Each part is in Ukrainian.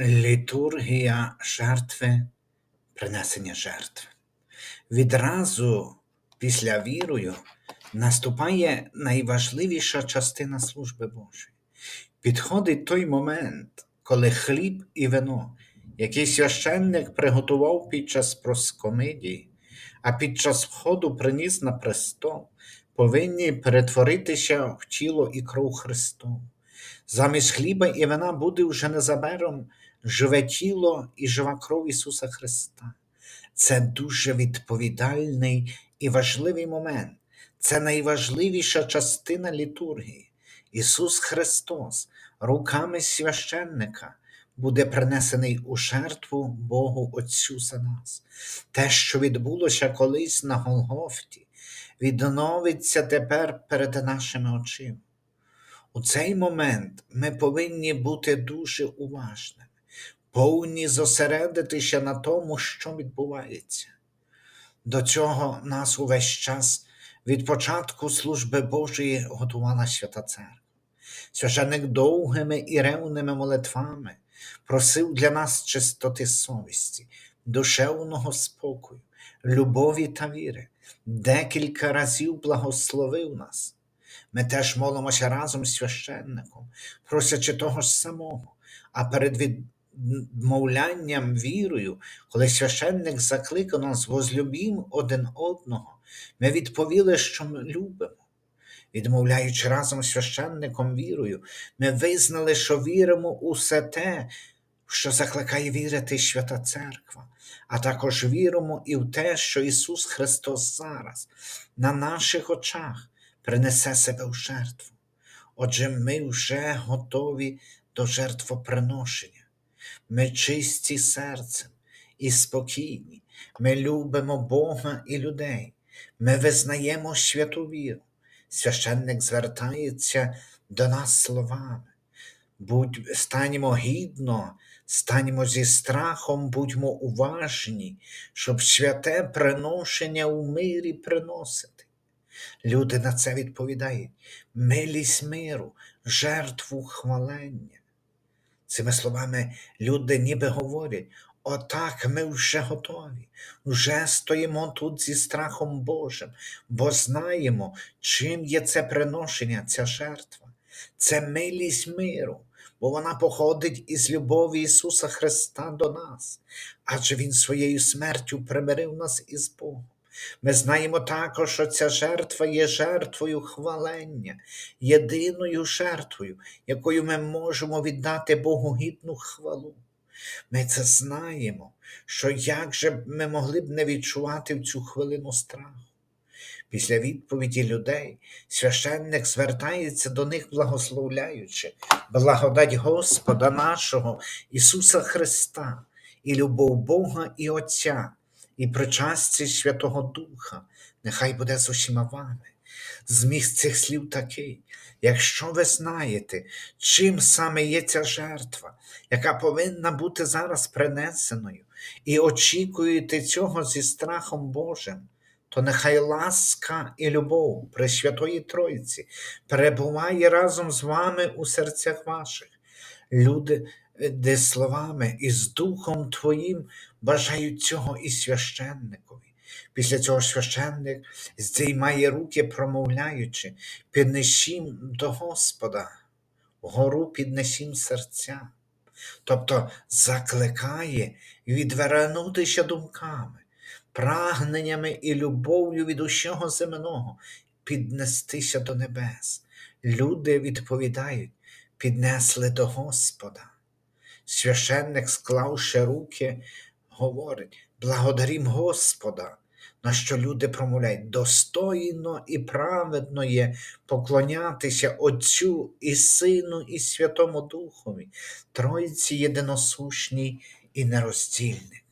Літургія жертви, принесення жертв. Відразу після вірою наступає найважливіша частина служби Божої. Підходить той момент, коли хліб і вино, який священник приготував під час проскомидії, а під час входу приніс на престол, повинні перетворитися в тіло і кров Христову. Замість хліба і вина буде вже незабаром живе тіло і жива кров Ісуса Христа. Це дуже відповідальний і важливий момент. Це найважливіша частина літургії. Ісус Христос руками священника буде принесений у жертву Богу Отцю за нас. Те, що відбулося колись на Голгофті, відновиться тепер перед нашими очима. У цей момент ми повинні бути дуже уважними, повинні зосередитися на тому, що відбувається. До цього нас увесь час від початку служби Божої готувала Свята Церква. Священник довгими і ревними молитвами просив для нас чистоти совісті, душевного спокою, любові та віри, декілька разів благословив нас. Ми теж молимося разом з священником, просячи того ж самого, а перед відмовлянням вірою, коли священник закликав нас возлюбім один одного, ми відповіли, що ми любимо. Відмовляючи разом священником вірою, ми визнали, що віримо у все те, що закликає вірити Свята Церква, а також віримо і в те, що Ісус Христос зараз на наших очах принесе себе в жертву. Отже, ми вже готові до жертвоприношення. Ми чисті серцем і спокійні, ми любимо Бога і людей, ми визнаємо святу віру. Священник звертається до нас словами. Будь, станімо гідно, станімо зі страхом, будьмо уважні, щоб святе приношення у мирі приносити. Люди на це відповідають: милість миру, жертву хвалення. Цими словами люди ніби говорять: отак ми вже готові, вже стоїмо тут зі страхом Божим, бо знаємо, чим є це приношення, ця жертва, це милість миру, бо вона походить із любові Ісуса Христа до нас, адже Він своєю смертю примирив нас із Богом. Ми знаємо також, що ця жертва є жертвою хвалення, єдиною жертвою, якою ми можемо віддати Богу гідну хвалу. Ми це знаємо, що як же ми могли б не відчувати в цю хвилину страху. Після відповіді людей священник звертається до них, благословляючи, благодать Господа нашого Ісуса Христа і любов Бога і Отця і причасті Святого Духа, нехай буде з усіма вами. Зміст цих слів такий, якщо ви знаєте, чим саме є ця жертва, яка повинна бути зараз принесеною, і очікуєте цього зі страхом Божим, то нехай ласка і любов Пресвятої Тройці перебуває разом з вами у серцях ваших. Люди, де словами і з Духом Твоїм бажають цього і священникові. Після цього священник здіймає руки, промовляючи, піднесім до Господа, вгору піднесім серця, тобто закликає відвернутися думками, прагненнями і любов'ю від усього земного, піднестися до небес. Люди відповідають, піднесли до Господа. Священник, склавши руки, говорить: благодарім Господа, на що люди промовляють, достойно і праведно є поклонятися Отцю і Сину, і Святому Духові, Тройці єдиносушній і нероздільник.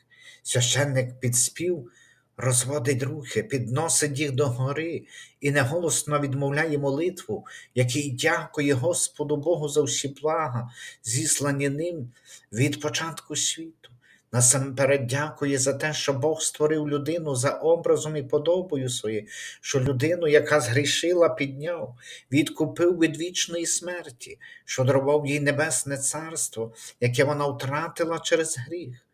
Священник підспів розводить руки, підносить їх до гори і неголосно відмовляє молитву, який дякує Господу Богу за всі блага, зіслані ним від початку світу. Насамперед дякує за те, що Бог створив людину за образом і подобою своєю, що людину, яка згрішила, підняв, відкупив від вічної смерті, що дарував їй небесне царство, яке вона втратила через гріх.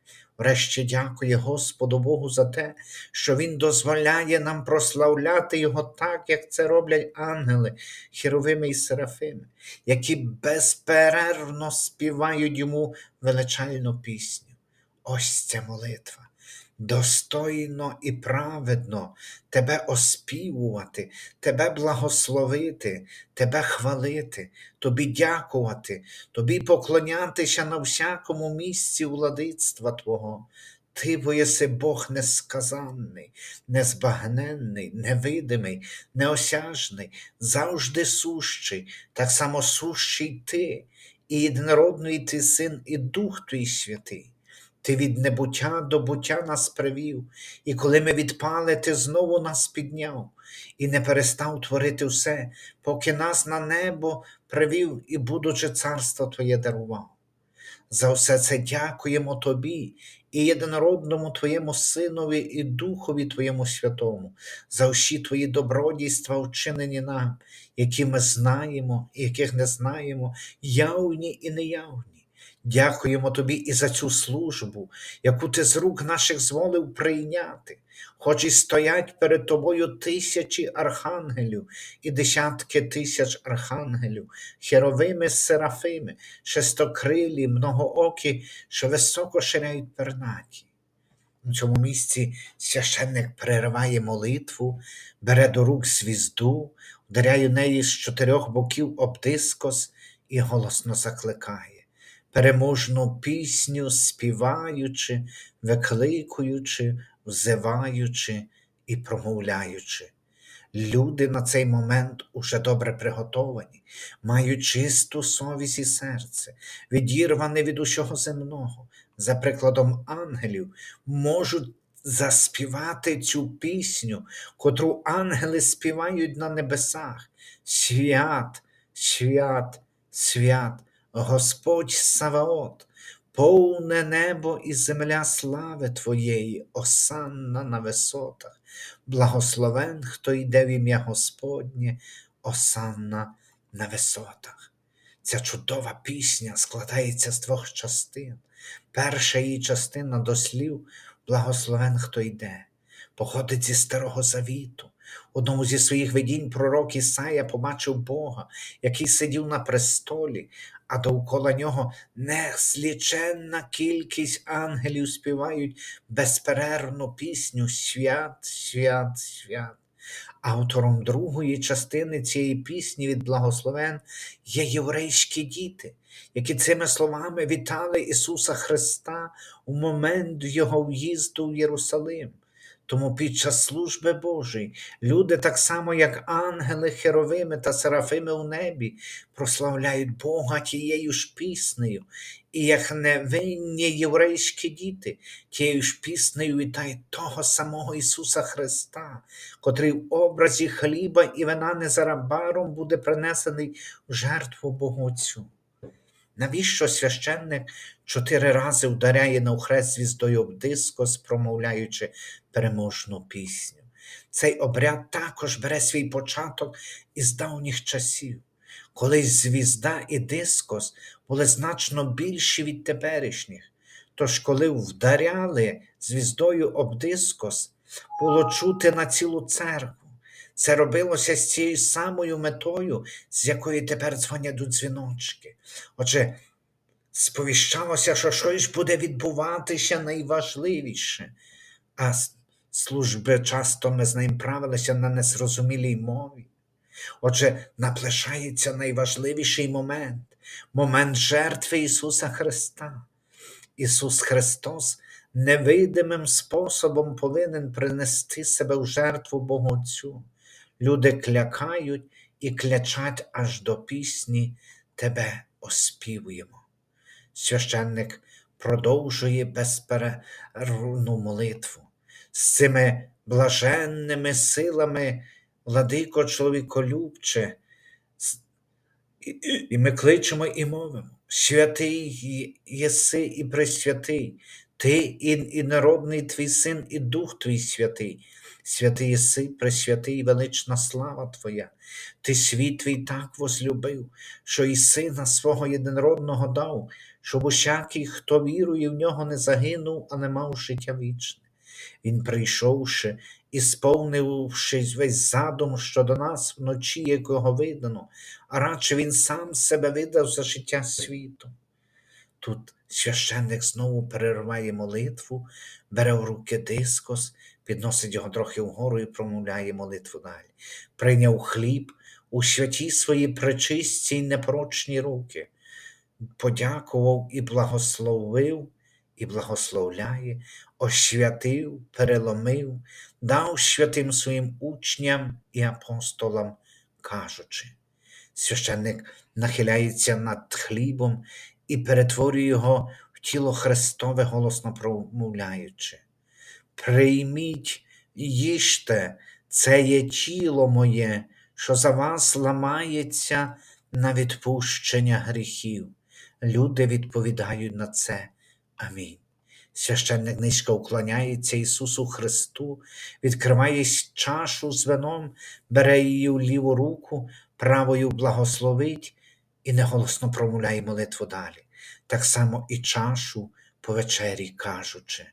Врешті дякує Господу Богу за те, що Він дозволяє нам прославляти Його так, як це роблять ангели, херовими і серафими, які безперервно співають йому величальну пісню. Ось ця молитва. Достойно і праведно тебе оспівувати, тебе благословити, тебе хвалити, тобі дякувати, тобі поклонятися на всякому місці владицтва Твого. Ти бо єси Бог несказанний, незбагненний, невидимий, неосяжний, завжди сущий, так само сущий ти, і єдинородний ти син, і Дух Твій святий. Ти від небуття до буття нас привів, і коли ми відпали, ти знову нас підняв і не перестав творити все, поки нас на небо привів і, будучи царство Твоє дарував. За все це дякуємо Тобі і єдинородному Твоєму Синові і Духові Твоєму Святому, за всі Твої добродійства, вчинені нам, які ми знаємо і яких не знаємо, явні і неявні. Дякуємо Тобі і за цю службу, яку Ти з рук наших зволив прийняти, хоч і стоять перед Тобою тисячі архангелів і десятки тисяч архангелів, херовими серафими, шестокрилі, многоокі, що високо ширяють пернаті. У цьому місці священник перериває молитву, бере до рук звізду, вдаряє неї з чотирьох боків об дискос і голосно закликає переможну пісню співаючи, викликуючи, взиваючи і промовляючи. Люди на цей момент уже добре приготовані, мають чисту совість і серце, відірване від усього земного, за прикладом ангелів, можуть заспівати цю пісню, котру ангели співають на небесах. Свят, свят, свят. Господь Саваот, повне небо і земля слави Твоєї, осанна на висотах, благословен, хто йде в ім'я Господнє, осанна на висотах. Ця чудова пісня складається з двох частин. Перша її частина до слів Благословен, хто йде, походить зі Старого Завіту. Одному зі своїх видінь пророк Ісая побачив Бога, який сидів на престолі, а довкола нього незліченна кількість ангелів співають безперервну пісню Свят, свят, свят. Автором другої частини цієї пісні від благословен є єврейські діти, які цими словами вітали Ісуса Христа у момент Його в'їзду в Єрусалим. Тому під час служби Божої люди, так само, як ангели херовими та серафими у небі, прославляють Бога тією ж піснею, і як невинні єврейські діти, тією ж піснею вітають того самого Ісуса Христа, котрий в образі хліба і вина незарабаром буде принесений в жертву Богу Отцю. Навіщо священник чотири рази вдаряє на хрест звіздою об дискос, промовляючи переможну пісню? Цей обряд також бере свій початок із давніх часів, коли звізда і дискос були значно більші від теперішніх. Тож, коли вдаряли звіздою об дискос, було чути на цілу церкву. Це робилося з цією самою метою, з якої тепер дзвонять до дзвіночки. Отже, сповіщалося, що щось буде відбуватися найважливіше, а служби часто ми з ним правилися на незрозумілій мові. Отже, наближається найважливіший момент момент жертви Ісуса Христа. Ісус Христос невидимим способом повинен принести себе в жертву Богу Отцю. Люди клякають і клячать аж до пісні Тебе оспівуємо. Священник продовжує безперервну молитву з цими блаженними силами, владико чоловіколюбче, і ми кличемо і мовимо. Святий єси і пресвятий, Ти і, народний твій син, і Дух твій святий. Святий єси, пресвятий велична слава Твоя. Ти світ твій так возлюбив, що і сина свого єдинородного дав, щоб усякий, хто вірує в нього, не загинув, а не мав життя вічне. Він, прийшовши і сповнивши весь задум щодо нас вночі, якого видано, а радше він сам себе видав за життя світу. Тут священник знову перериває молитву, бере в руки дискос, підносить його трохи вгору і промовляє молитву далі. Прийняв хліб у святі свої пречисті й непорочні руки, подякував і благословив, і благословляє, освятив, переломив, дав святим своїм учням і апостолам, кажучи. Священник нахиляється над хлібом і перетворює його в тіло Христове, голосно промовляючи. Прийміть їжте, це є тіло моє, що за вас ламається на відпущення гріхів. Люди відповідають на це. Амінь. Священник низько уклоняється Ісусу Христу, відкриває чашу з вином, бере її в ліву руку, правою благословить і неголосно промовляє молитву далі. Так само і чашу по вечері кажучи,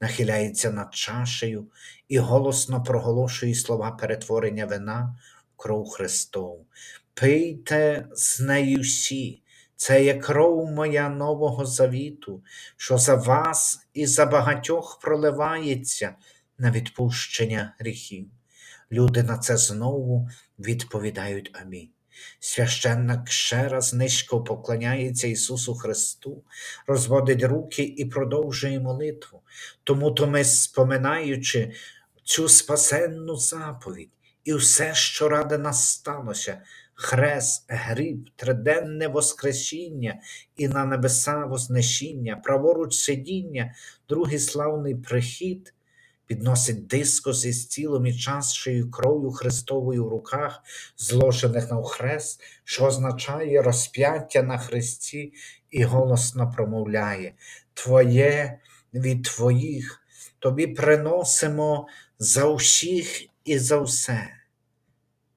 нахиляється над чашею і голосно проголошує слова перетворення вина в кров Христову. Пийте з нею всі, це є кров моя нового завіту, що за вас і за багатьох проливається на відпущення гріхів. Люди на це знову відповідають Амінь. Священник ще раз низько поклоняється Ісусу Христу, розводить руки і продовжує молитву. Тому то ми, споминаючи цю спасенну заповідь і все, що ради нас сталося, хрест, гріб, триденне воскресіння і на небеса вознесіння, праворуч сидіння, другий славний прихід, підносить дискос із тілом і чашею кров'ю Христовою в руках, зложених на хрест, що означає розп'яття на хресті, і голосно промовляє Твоє від Твоїх, Тобі приносимо за усіх і за все.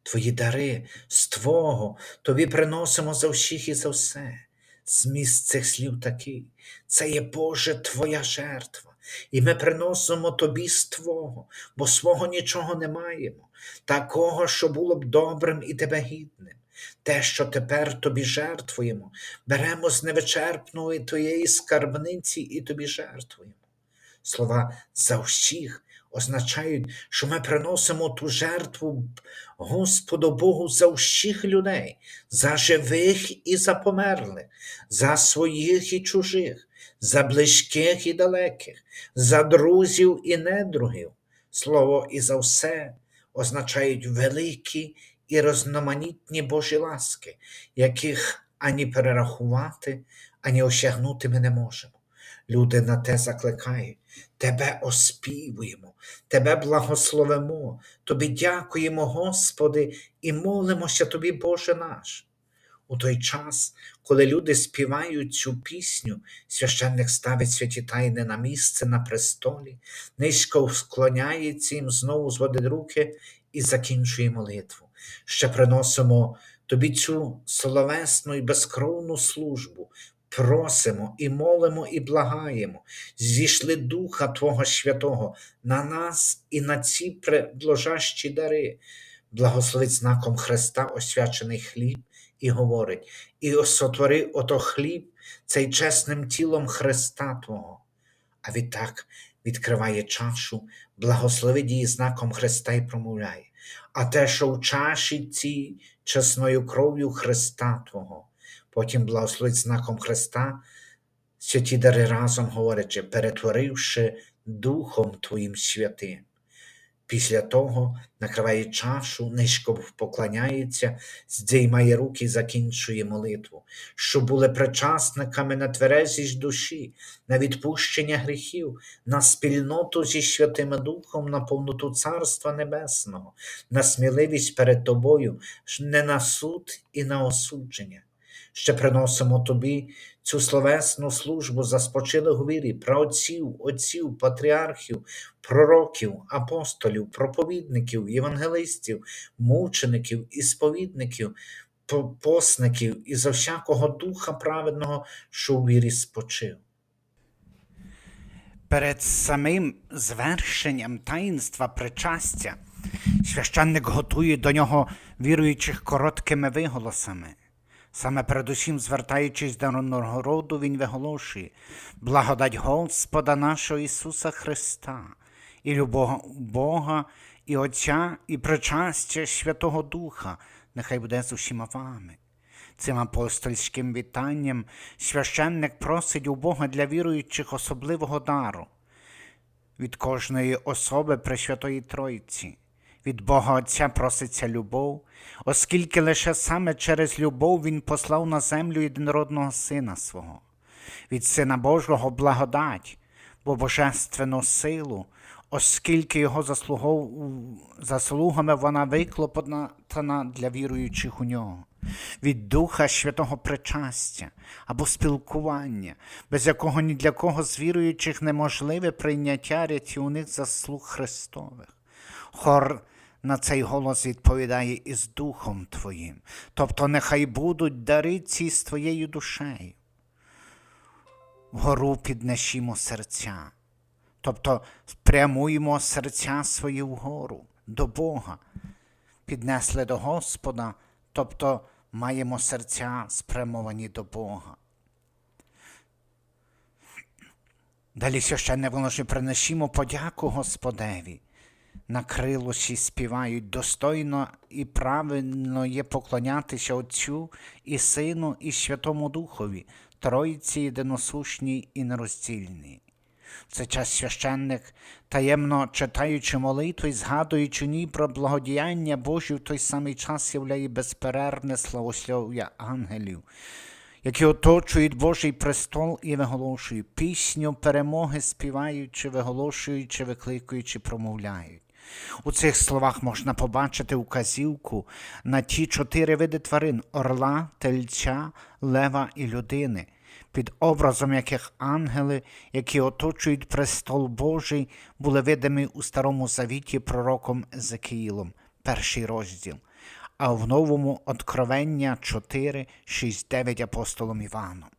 Твої дари з Твого, Тобі приносимо за всіх і за все. Зміст цих слів такий. Це є Боже Твоя жертва, і ми приносимо Тобі з Твого, бо свого нічого не маємо, такого, що було б добрим і тебе гідним. Те, що тепер тобі жертвуємо, беремо з невичерпної твоєї скарбниці і тобі жертвуємо. Слова за всіх означають, що ми приносимо ту жертву Господу Богу за всіх людей, за живих і за померлих, за своїх і чужих, за близьких і далеких, за друзів і недругів. Слово і за все означають великі і розноманітні Божі ласки, яких ані перерахувати, ані осягнути ми не можемо. Люди на те закликають. Тебе оспівуємо, Тебе благословимо, Тобі дякуємо, Господи, і молимося Тобі, Боже наш. У той час, коли люди співають цю пісню, священник ставить святі тайни на місце на престолі, низько склоняється їм, знову зводить руки і закінчує молитву. Ще приносимо тобі цю словесну і безкровну службу, просимо і молимо, і благаємо, зійшли Духа Твого Святого на нас і на ці предложащі дари. Благословить знаком Христа освячений хліб і говорить: і сотвори ото хліб цей чесним тілом Христа Твого. А відтак відкриває чашу, благословить її знаком Христа і промовляє. А те, що в чаші цій чесною кров'ю Христа Твого, потім благословить знаком Христа, святі дари разом говорячи, перетворивши Духом Твоїм святим. Після того накриває чашу, низько поклоняється, здіймає руки і закінчує молитву, щоб були причасниками на тверезість душі, на відпущення гріхів, на спільноту зі Святим Духом, на повноту Царства Небесного, на сміливість перед Тобою, не на суд і на осудження, Ще приносимо тобі цю словесну службу за спочилих вірі, праотців, отців, патріархів, пророків, апостолів, проповідників, євангелистів, мучеників і сповідників, посників і за всякого духа праведного, що у вірі спочив. Перед самим звершенням таїнства причастя священник готує до нього віруючих короткими виголосами. Саме передусім, звертаючись до народу, він виголошує благодать Господа нашого Ісуса Христа, і любов Бога, і Отця, і причастя Святого Духа, нехай буде з усіма вами. Цим апостольським вітанням священник просить у Бога для віруючих особливого дару від кожної особи Пресвятої Тройці. Від Бога Отця проситься любов, оскільки лише саме через любов Він послав на землю єдинородного Сина свого, від Сина Божого благодать, бо божественну силу, оскільки Його заслугов... заслугами вона виклопотана для віруючих у нього, від Духа Святого Причастя або спілкування, без якого ні для кого з віруючих неможливе прийняття рятівних заслуг Христових. Хор на цей голос відповідає із Духом Твоїм, тобто нехай будуть дари ці з Твоєю душею. Вгору піднесімо серця, тобто спрямуємо серця свої вгору до Бога, піднесли до Господа, тобто маємо серця спрямовані до Бога. Далі священне волоші принесімо подяку Господеві. На крилосі співають достойно і правильно є поклонятися Отцю і Сину, і Святому Духові, Тройці єдиносушній і нероздільній. В цей час священник, таємно читаючи молитву і згадуючи ній про благодіяння Божі, в той самий час являє безперервне славослов'я ангелів, які оточують Божий престол і виголошують пісню перемоги, співаючи, виголошуючи, викликуючи, промовляють. У цих словах можна побачити указівку на ті чотири види тварин орла, тельця, лева і людини, під образом яких ангели, які оточують престол Божий, були видимі у Старому Завіті пророком Езекіїлом, перший розділ, а в новому Откровення 4, 6, 9 апостолом Іваном.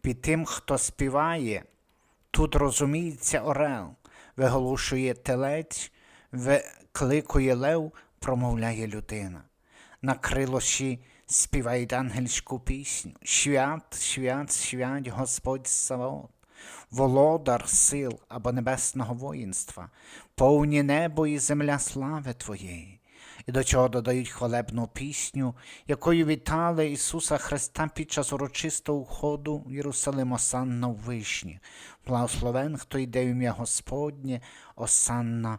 Під тим, хто співає, тут розуміється орел, виголошує телець, викликує лев, промовляє людина. На крилоші співають ангельську пісню. Свят, свят, свят, Господь Саваот, володар сил або небесного воїнства, повні небо і земля слави Твоєї. І до цього додають хвалебну пісню, якою вітали Ісуса Христа під час урочистого входу Єрусалим Осанна в вишні. Благословен, хто йде в ім'я Господнє, Осанна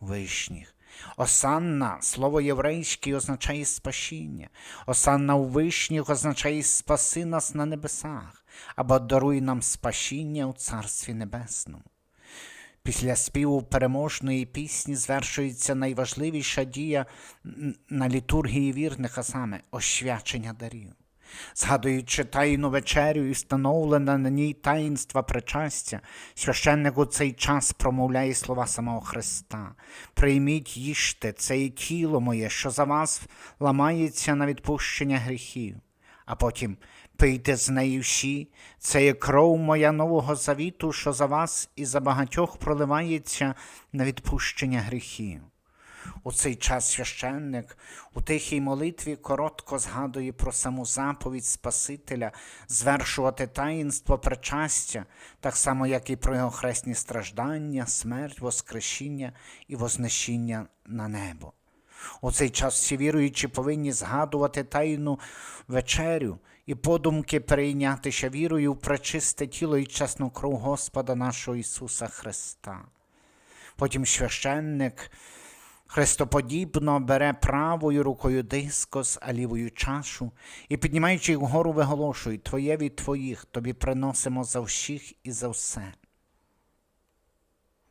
вишніх. Осанна, слово єврейське, означає спасіння. Осанна у вишніх означає спаси нас на небесах, або даруй нам спасіння у Царстві Небесному. Після співу переможної пісні звершується найважливіша дія на літургії вірних, а саме освячення дарів. Згадуючи тайну вечерю і встановлене на ній таїнства причастя, священник у цей час промовляє слова самого Христа. Прийміть їжте, це є тіло моє, що за вас ламається на відпущення гріхів, а потім пийте з неї всі, це є кров моя нового завіту, що за вас і за багатьох проливається на відпущення гріхів. У цей час священник у тихій молитві коротко згадує про саму заповідь Спасителя звершувати таїнство причастя, так само, як і про його хресні страждання, смерть, воскрешіння і вознесіння на небо. У цей час всі віруючі повинні згадувати тайну вечерю і подумки перейнятися вірою в пречисте тіло і чесну кров Господа нашого Ісуса Христа. Потім священник хрестоподібно бере правою рукою дискос, а лівою чашу і, піднімаючи їх вгору, виголошує Твоє від Твоїх, тобі приносимо за всіх і за все.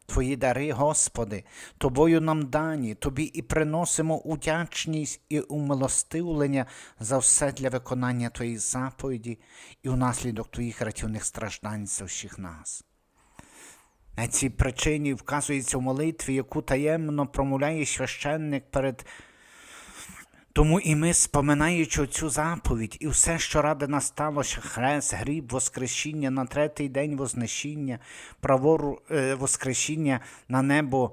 Твої дари, Господи, Тобою нам дані, Тобі і приносимо удячність і умилостивлення за все для виконання Твоїх заповіді і унаслідок Твоїх рятівних страждань за всіх нас. На цій причині вказується в молитві, яку таємно промовляє священник перед тому і ми, споминаючи цю заповідь, і все, що ради нас сталося, хрест, гріб, воскресіння на третій день вознесіння, правору, е, воскресіння на небо,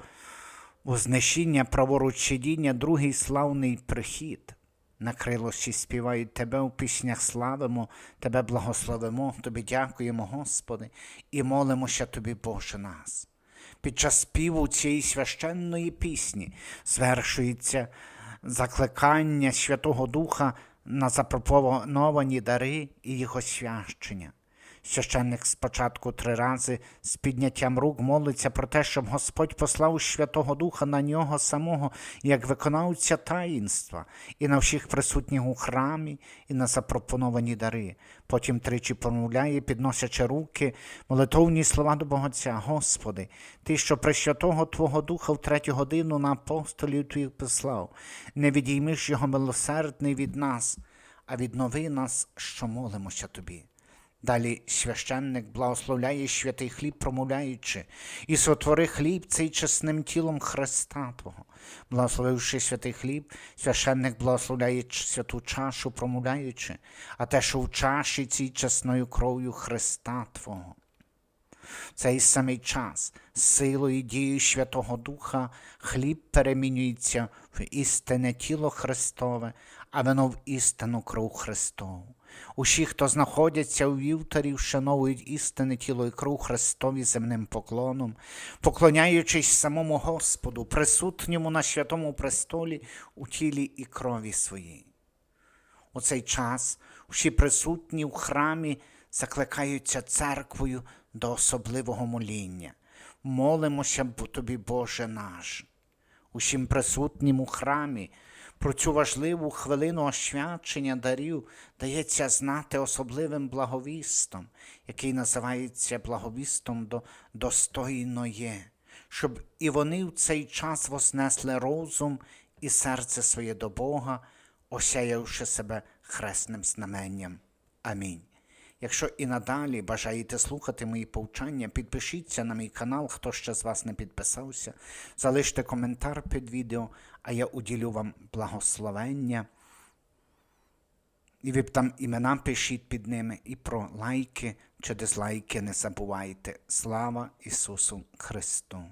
вознесіння, праворуччидіння, другий славний прихід. На крилості співають Тебе у піснях славимо, Тебе благословимо, Тобі дякуємо, Господи, і молимося Тобі, Боже нас. Під час співу цієї священної пісні звершується закликання Святого Духа на запропоновані дари і їх освящення. Священник спочатку три рази з підняттям рук молиться про те, щоб Господь послав Святого Духа на нього самого як виконавця таїнства, і на всіх присутніх у храмі, і на запропоновані дари. Потім тричі промовляє, підносячи руки, молитовні слова до Богоця. Господи, Ти, що при Святого Твого Духа в третю годину на апостолів Твоїх послав, не відіймиш його милосердний від нас, а віднови нас, що молимося Тобі. Далі священник благословляє святий хліб, промовляючи, і сотвори хліб цей чесним тілом Христа Твого. Благословивши святий хліб, священник благословляє святу чашу, промовляючи, а те, що в чаші цій чесною кров'ю Христа Твого. В цей самий час силою і дією Святого Духа хліб перемінюється в істинне тіло Христове, а вино в істинну кров Христову. Усі, хто знаходяться у вівторі, вшановують істинне тіло і кров Христові земним поклоном, поклоняючись самому Господу, присутньому на святому престолі у тілі і крові своїй. У цей час всі присутні в храмі закликаються церквою до особливого моління. Молимося бо тобі, Боже наш. Усім присутнім у храмі про цю важливу хвилину освячення дарів дається знати особливим благовістом, який називається благовістом до достойноє, щоб і вони в цей час вознесли розум і серце своє до Бога, осяявши себе хресним знаменням. Амінь. Якщо і надалі бажаєте слухати мої повчання, підпишіться на мій канал, хто ще з вас не підписався, залиште коментар під відео, а я уділю вам благословення. І ви там імена пишіть під ними, і про лайки чи дизлайки не забувайте. Слава Ісусу Христу!